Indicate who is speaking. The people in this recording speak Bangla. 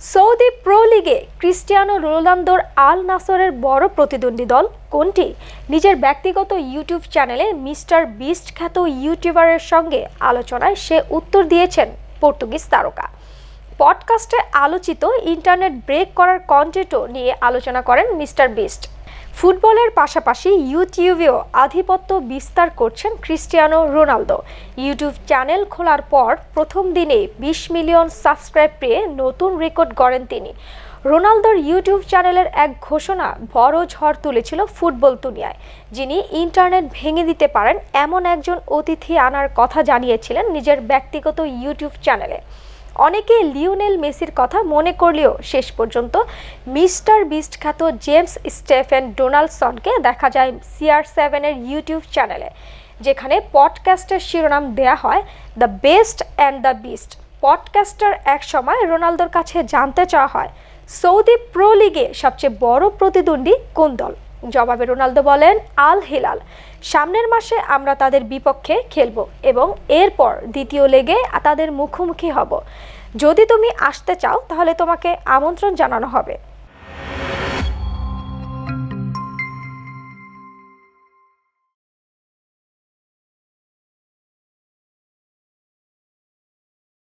Speaker 1: সৌদি প্রো লিগে ক্রিস্টিয়ানো রোনালদোর আল নাসরের বড় প্রতিদ্বন্দ্বী দল কোনটি? নিজের ব্যক্তিগত ইউটিউব চ্যানেলে মিস্টার বিস্ট খ্যাত ইউটিউবারের সঙ্গে আলোচনায় সে উত্তর দিয়েছেন পর্তুগিজ তারকা। পডকাস্টে আলোচিত ইন্টারনেট ব্রেক করার কন্টেন্টও নিয়ে আলোচনা করেন মিস্টার বিস্ট। ফুটবলের পাশাপাশি ইউটিউবেও আধিপত্য বিস্তার করছেন ক্রিস্টিয়ানো রোনালদো। ইউটিউব চ্যানেল খোলার পর প্রথম দিনে বিশ মিলিয়ন সাবস্ক্রাইব পেয়ে নতুন রেকর্ড গড়েন তিনি। রোনালদোর ইউটিউব চ্যানেলের এক ঘোষণা বড় ঝড় তুলেছিল ফুটবল দুনিয়ায়, যিনি ইন্টারনেট ভেঙে দিতে পারেন এমন একজন অতিথি আনার কথা জানিয়েছিলেন নিজের ব্যক্তিগত ইউটিউব চ্যানেলে। অনেকে লিওনেল মেসির কথা মনে করলেও শেষ পর্যন্ত মিস্টার বিস্ট খ্যাত জেমস স্টেফেন ডোনাল্ডসনকে দেখা যায় সিআর সেভেনের ইউটিউব চ্যানেলে, যেখানে পডকাস্টের শিরোনাম দেয়া হয় the best and the beast podcaster এক সময় রোনালদোর কাছে জানতে চাওয়া হয়, সৌদি প্রো লিগে সবচেয়ে বড় প্রতিদ্বন্দ্বী কোন দল? জবাবে রোনালদো বলেন, আল হিলাল, সামনের মাসে আমরা তাদের বিপক্ষে খেলব এবং এরপর দ্বিতীয় লেগে তাদের মুখোমুখি হব। যদি তুমি আসতে চাও, তাহলে তোমাকে আমন্ত্রণ জানানো হবে।